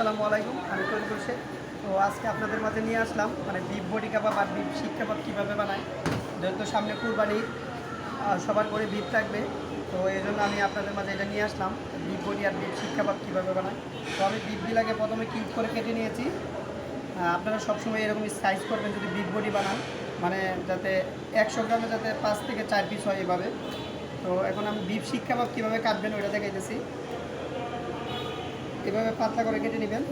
আসসালামু আলাইকুম, আমি তৈরি শেখ তো আজকে আপনাদের মাঝে নিয়ে আসলাম মানে বিফ বডি কাবাব আর বিফ শিক কাবাব কীভাবে বানায় যেহেতু সামনে কুরবানি সবার করে বিফ থাকবে। তো এই জন্য আমি আপনাদের মাঝে এটা নিয়ে আসলাম বিফ বডি আর বিফ শিক কাবাব কীভাবে বানায়। তো আমি বিফগুলাকে প্রথমে কিউব করে কেটে নিয়েছি। আপনারা সবসময় এরকম সাইজ করবেন যদি বিফ বডি বানান মানে যাতে একশো গ্রামে যাতে পাঁচ থেকে চার পিস হয় এভাবে। তো এখন আমি বিফ শিক কাবাব কীভাবে কাটবেন ওইটা দেখাইতেছি। এভাবে পাতলা করে কেটে নেবেন।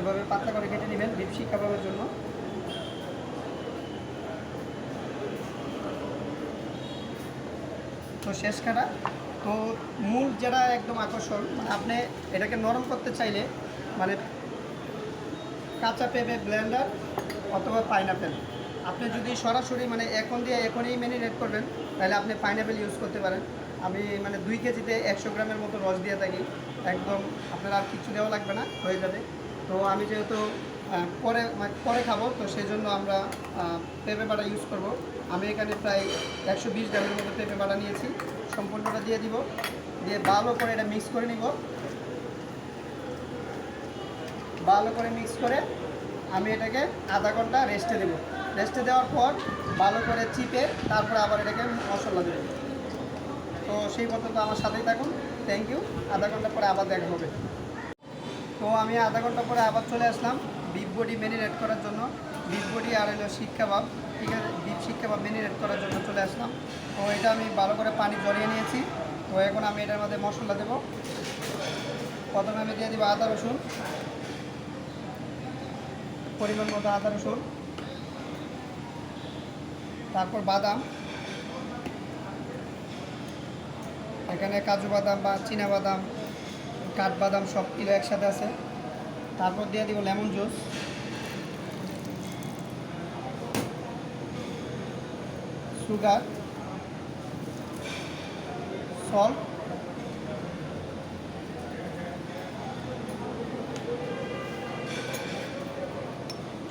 এভাবে পাতলা করে কেটে নেবেন বিপসি কাবাবের জন্য। তো শেষ কাটা। তো মূল যেটা একদম আকর্ষণ মানে আপনি এটাকে নরম করতে চাইলে মানে কাঁচা পেঁপে ব্লেন্ডার অথবা পাইনাপেল আপনি যদি সরাসরি মানে এখন দিয়ে এখনই ম্যারিনেট করবেন, তাহলে আপনি পাইনাপেল ইউজ করতে পারেন। আমি মানে দুই কেজিতে একশো গ্রামের মতো রস দিয়ে থাকি। একদম আপনার আর কিছু দেওয়া লাগবে না, হয়ে যাবে। তো আমি যেহেতু পরে মানে পরে খাব, তো সেই জন্য আমরা পেঁপে বাটা ইউজ করব। আমি এখানে প্রায় একশো বিশ গ্রামের মতো পেঁপে বাটা নিয়েছি। সম্পূর্ণটা দিয়ে দিব। দিয়ে ভালো করে এটা মিক্স করে নিব। ভালো করে মিক্স করে আমি এটাকে আধা ঘণ্টা রেস্টে দেবো। রেস্টে দেওয়ার পর ভালো করে চিপে তারপর আবার এটাকে মশলা দেবো। তো সেই পর্যন্ত আমার সাথেই থাকুন। থ্যাংক ইউ আধা ঘণ্টা পরে আবার দেখা হবে। তো আমি আধা ঘণ্টা পরে আবার চলে আসলাম বিফ বডি ম্যারিনেট করার জন্য। বিফ বডি আর হলো শিক কাবাব ঠিক আছে? বিফ শিক কাবাব ম্যারিনেট করার জন্য চলে আসলাম। তো এটা আমি ভালো করে পানি জড়িয়ে নিয়েছি। তো এখন আমি এটার মধ্যে মশলা দেবো। প্রথমে আমি দিয়ে দেবো আদা রসুন। পরিমাণ মতো আদা, রসুন, তারপর বাদাম, এখানে কাজু বাদাম বা চীনা বাদাম কাঠবাদাম সব কিলো একসাথে আছে। তারপর দিয়ে দিব lemon juice. Sugar, salt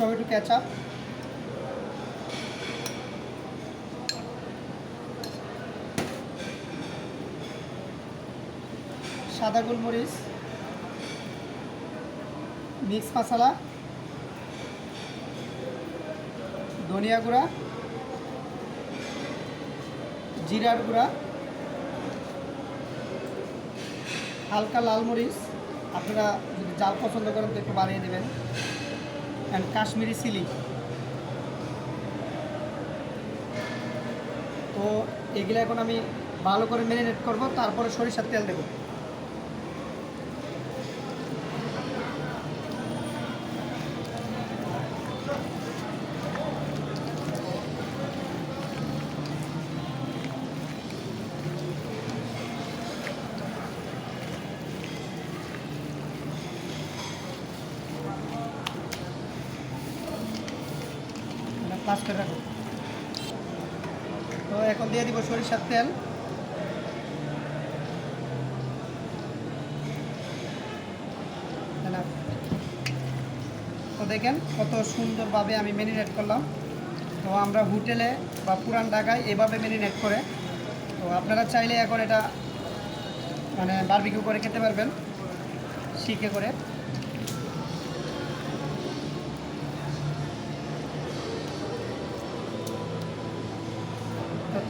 tomato ketchup সাদা গোলমরিচ। মিক্স মশলা। ধনিয়া গুঁড়া। জিরার গুঁড়া। হালকা লাল মরিচ। আপনারা যদি জাল পছন্দ করেন তো একটু বাড়িয়ে দেবেন অ্যান্ড কাশ্মীরি চিলি তো এগুলো এখন আমি ভালো করে ম্যারিনেট করব, তারপরে সরিষার তেল দেবো। প্লাস করে রাখো। তো এখন দিয়ে দিব সরিষার তেল। না। তো দেখেন কত সুন্দরভাবে আমি ম্যারিনেট করলাম। তো আমরা হোটেলে বা পুরান ঢাকায় এভাবে ম্যারিনেট করে, তো আপনারা চাইলে এখন এটা মানে বারবিকিউ করে খেতে পারবেন, শিখে করে।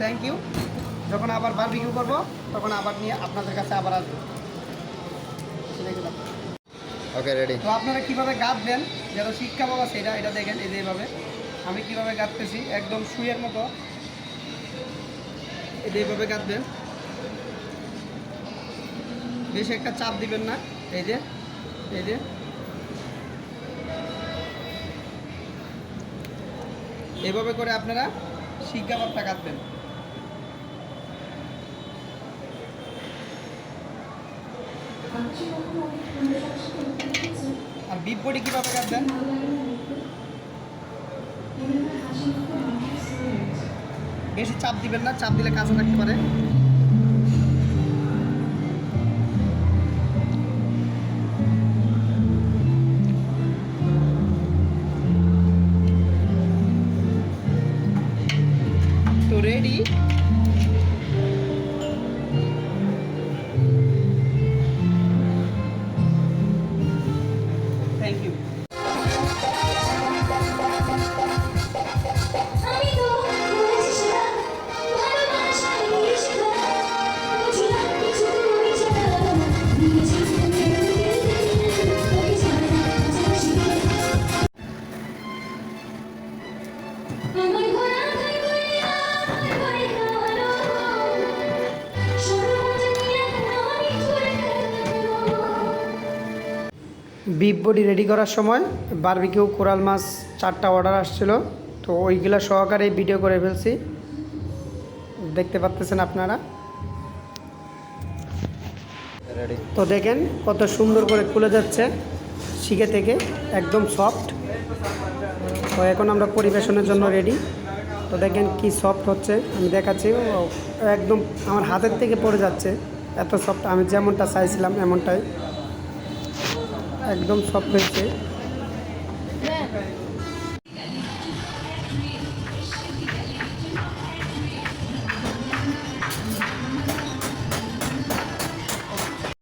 থ্যাংক ইউ যখন আবার বার বারবিকিউ করব তখন আবার নিয়ে আপনাদের কাছে আবার আসব। ওকে রেডি তো আপনারা কীভাবে গাঁথবেন যেন শিক্ষা বাবা সেটা এটা দেখেন এই যে এইভাবে। আমি কীভাবে গাঁথতেছি একদম সুইয়ের মতো। যে এইভাবে গাঁথবেন। বেশি একটা চাপ দিবেন না। এই যে এই যে। এইভাবে করে আপনারা শিক কাবাবটা কাটবেন আর বিপ বডি কীভাবে কাটবেন? বেশি চাপ দিবেন না, চাপ দিলে কাঁচা থাকতে পারে। রেডি বিফ বডি রেডি করার সময় বারবিকিউ কোরাল মাছ চারটা অর্ডার আসছিল। তো ওইগুলো সহকারে ভিডিও করে ফেলছি। দেখতে পাচ্তেছেন আপনারা। তো দেখেন কত সুন্দর করে খুলে যাচ্ছে শিখে থেকে একদম সফট তো এখন আমরা পরিবেশনের জন্য রেডি তো দেখেন কি সফট হচ্ছে আমি দেখাচ্ছি। ও একদম আমার হাতের থেকে পড়ে যাচ্ছে। এত সফট আমি যেমনটা চাইছিলাম এমনটাই। একদম সব হয়েছে।